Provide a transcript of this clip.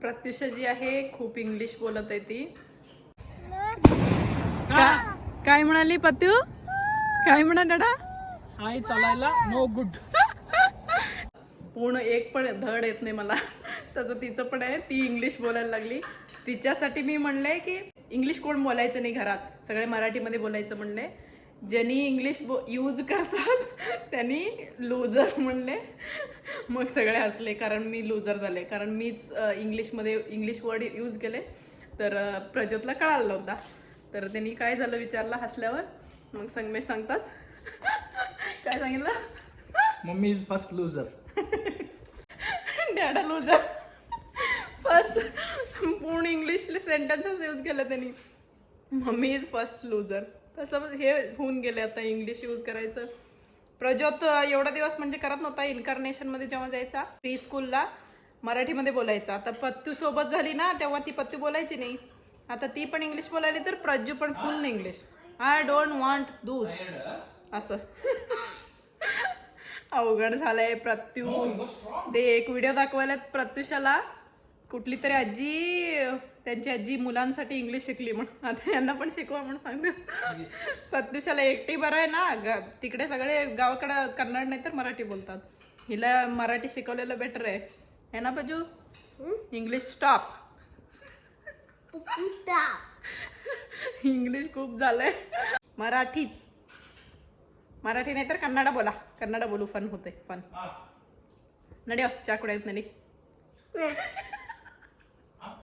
प्रत्युषा जी आहे खूप इंग्लिश बोलत आहे ती. का- काय म्हणाली पत्यू काय म्हणा दादा आई चालायला नो गुड पूर्ण एक पण धड येत नाही मला. तसं तिचं पण आहे ती इंग्लिश बोलायला लागली. तिच्यासाठी मी म्हणले की इंग्लिश कोण बोलायचं नाही घरात. सगळे मराठीमध्ये बोलायचं म्हणले ज्यांनी इंग्लिश बो यूज करतात त्यांनी लूजर म्हणले. मग सगळे हसले कारण मी लूजर झाले. कारण मीच इंग्लिशमध्ये इंग्लिश वर्ड यूज केले. तर प्रज्योतला कळाला नव्हता तर त्यांनी काय झालं विचारलं हसल्यावर? मग संगमेश सांगतात. काय सांगितलं? Mummy is first loser dada loser first पूर्ण इंग्लिशले सेंटेन्सेस यूज केलं त्यांनी. मम्मी इज फर्स्ट लूजर तसं हे होऊन गेले आता इंग्लिश यूज करायचं. प्रज्योत एवढा दिवस म्हणजे करत नव्हता इन्कार्नेशनमध्ये जेव्हा जायचा प्री स्कूलला मराठीमध्ये बोलायचा. आता पत्तू सोबत झाली ना तेव्हा ती पत्तू बोलायची नाही. आता ती पण इंग्लिश बोलायली तर प्रज्जू पण full English I don't want doodh. असं. अवघड झालंय प्रत्यू. ते एक व्हिडिओ दाखवायलात प्रत्युषाला. कुठली तरी आजी त्यांची आजी मुलांसाठी इंग्लिश शिकली म्हणून. आता यांना पण शिकवा म्हणून सांगते. प्रत्युषाला एकटी बरं आहे ना ग- तिकडे सगळे गावाकडे कन्नड नाही तर मराठी बोलतात. हिला मराठी शिकवलेलं बेटर आहे. है ना बाजू इंग्लिश स्टॉप इंग्लिश खूप झालंय. मराठीच. मराठी नाही तर कन्नड बोला. कन्नड बोलू फन होते फन नडी चहा कुडायत नडी?